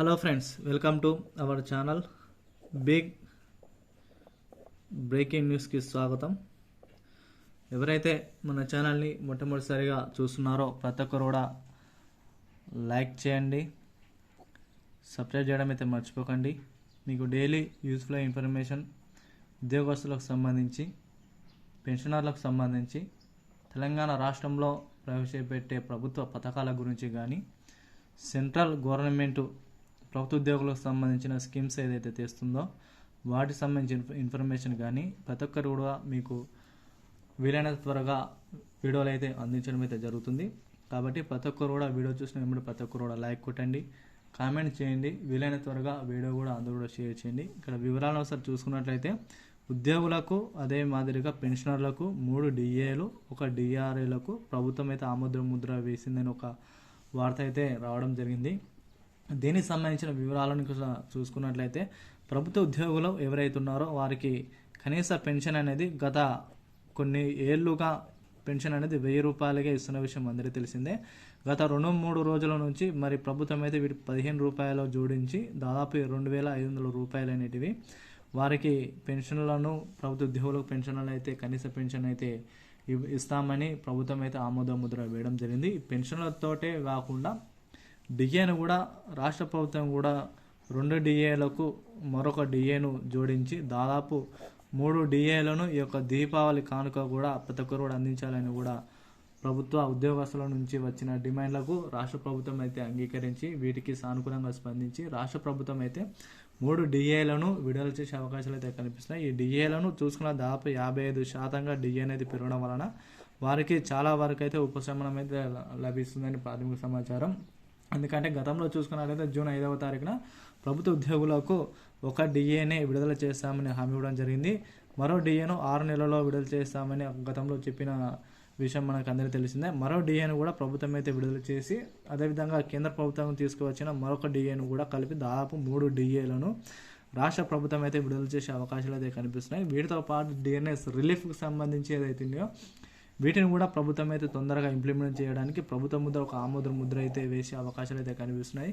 Hello friends welcome to our channel big breaking న్యూస్కి స్వాగతం. ఎవరైతే మన ఛానల్ని మొట్టమొదటిసారిగా చూస్తున్నారో ప్రతి ఒక్కరు కూడా లైక్ చేయండి. సబ్స్క్రైబ్ చేయడం అయితే మర్చిపోకండి. మీకు డైలీ యూస్ఫుల్ ఇన్ఫర్మేషన్ ఉద్యోగస్తులకు సంబంధించి పెన్షనర్లకు సంబంధించి తెలంగాణ రాష్ట్రంలో ప్రవేశపెట్టే ప్రభుత్వ పథకాల గురించి కానీ సెంట్రల్ గవర్నమెంట్ ప్రభుత్వ ఉద్యోగులకు సంబంధించిన స్కీమ్స్ ఏదైతే తెస్తుందో వాటికి సంబంధించిన ఇన్ఫర్మేషన్ కానీ ప్రతి ఒక్కరు కూడా మీకు వీలైనంత త్వరగా వీడియోలు అయితే అందించడం అయితే జరుగుతుంది. కాబట్టి ప్రతి ఒక్కరు కూడా వీడియో చూసిన వెంబడి ప్రతి ఒక్కరు కూడా లైక్ కొట్టండి కామెంట్ చేయండి వీలైన త్వరగా వీడియో కూడా అందరూ కూడా షేర్ చేయండి. ఇక్కడ వివరాలను ఒకసారి చూసుకున్నట్లయితే ఉద్యోగులకు అదే మాదిరిగా పెన్షనర్లకు మూడు డిఏలు ఒక డిఆర్ఏలకు ప్రభుత్వం అయితే ఆమోద ముద్ర వేసిందని ఒక వార్త అయితే రావడం జరిగింది. దీనికి సంబంధించిన వివరాలను కూడా చూసుకున్నట్లయితే ప్రభుత్వ ఉద్యోగులు ఎవరైతే ఉన్నారో వారికి కనీస పెన్షన్ అనేది గత కొన్ని ఏళ్ళుగా పెన్షన్ అనేది వెయ్యి రూపాయలకే ఇస్తున్న విషయం అందరికీ తెలిసిందే. గత రెండు మూడు రోజుల నుంచి మరి ప్రభుత్వం అయితే వీటి పదిహేను రూపాయలు జోడించి దాదాపు రెండు వేల ఐదు వందల రూపాయలు అనేటివి. వారికి పెన్షన్లను ప్రభుత్వ ఉద్యోగులకు పెన్షన్లు అయితే కనీస పెన్షన్ అయితే ఇస్తామని ప్రభుత్వం అయితే ఆమోద ముద్ర వేయడం జరిగింది. ఈ పెన్షన్లతోటే కాకుండా డిఏను కూడా రాష్ట్ర ప్రభుత్వం కూడా రెండు డిఏలకు మరొక డిఏను జోడించి దాదాపు మూడు డిఏలను ఈ యొక్క దీపావళి కానుక కూడా ప్రతి ఒక్కరు కూడా అందించాలని కూడా ప్రభుత్వ ఉద్యోగస్తుల నుంచి వచ్చిన డిమాండ్లకు రాష్ట్ర ప్రభుత్వం అయితే అంగీకరించి వీటికి సానుకూలంగా స్పందించి రాష్ట్ర ప్రభుత్వం అయితే మూడు డిఏలను విడుదల చేసే అవకాశాలు అయితే కనిపిస్తున్నాయి. ఈ డిఏలను చూసుకున్న దాదాపు యాభై ఐదు శాతంగా డిఏ అనేది పెరగడం వలన వారికి చాలా వరకు అయితే ఉపశమనం అయితే లభిస్తుందని ప్రాథమిక సమాచారం. ఎందుకంటే గతంలో చూసుకున్నట్లయితే జూన్ ఐదవ తారీఖున ప్రభుత్వ ఉద్యోగులకు ఒక డిఏనే విడుదల చేస్తామని హామీ ఇవ్వడం జరిగింది. మరో డిఏను ఆరు నెలల్లో విడుదల చేస్తామని గతంలో చెప్పిన విషయం మనకు అందరికీ తెలిసిందే. మరో డిఏను కూడా ప్రభుత్వం అయితే విడుదల చేసి అదేవిధంగా కేంద్ర ప్రభుత్వం తీసుకువచ్చిన మరొక డిఏను కూడా కలిపి దాదాపు మూడు డిఏలను రాష్ట్ర ప్రభుత్వం అయితే విడుదల చేసే అవకాశాలు అయితే కనిపిస్తున్నాయి. వీటితో పాటు డిఎన్ఎస్ రిలీఫ్కి సంబంధించి ఏదైతే వీటిని కూడా ప్రభుత్వం అయితే తొందరగా ఇంప్లిమెంట్ చేయడానికి ప్రభుత్వ ముద్ర ఒక ఆమోద ముద్ర అయితే వేసే అవకాశాలు అయితే కనిపిస్తున్నాయి.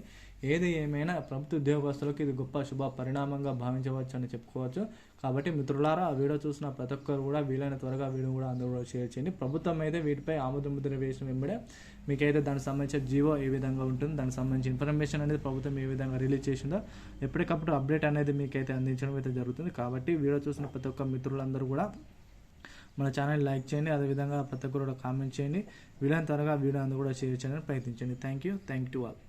ఏది ఏమైనా ప్రభుత్వ ఉద్యోగస్తులకు ఇది గొప్ప శుభ పరిణామంగా భావించవచ్చు అని చెప్పుకోవచ్చు. కాబట్టి మిత్రులారా ఆ వీడియో చూసిన ప్రతి ఒక్కరు కూడా వీలైన త్వరగా వీడియో కూడా అందరూ కూడా షేర్ చేయండి. ప్రభుత్వం అయితే వీటిపై ఆమోద ముద్ర వేసిన వెంబడే మీకైతే దానికి సంబంధించిన జీవో ఏ విధంగా ఉంటుంది దానికి సంబంధించిన ఇన్ఫర్మేషన్ అనేది ప్రభుత్వం ఏ విధంగా రిలీజ్ చేసిందో ఎప్పటికప్పుడు అప్డేట్ అనేది మీకైతే అందించడం అయితే జరుగుతుంది. కాబట్టి వీడియో చూసిన ప్రతి ఒక్క మిత్రులందరూ కూడా మన ఛానల్ లైక్ చేయండి అదేవిధంగా ప్రతి ఒక్కరు కూడా కామెంట్ చేయండి. వీలైన త్వరగా వీడియో అందరూ కూడా షేర్ చేయడానికి ప్రయత్నించండి. Thank you. Thank to all.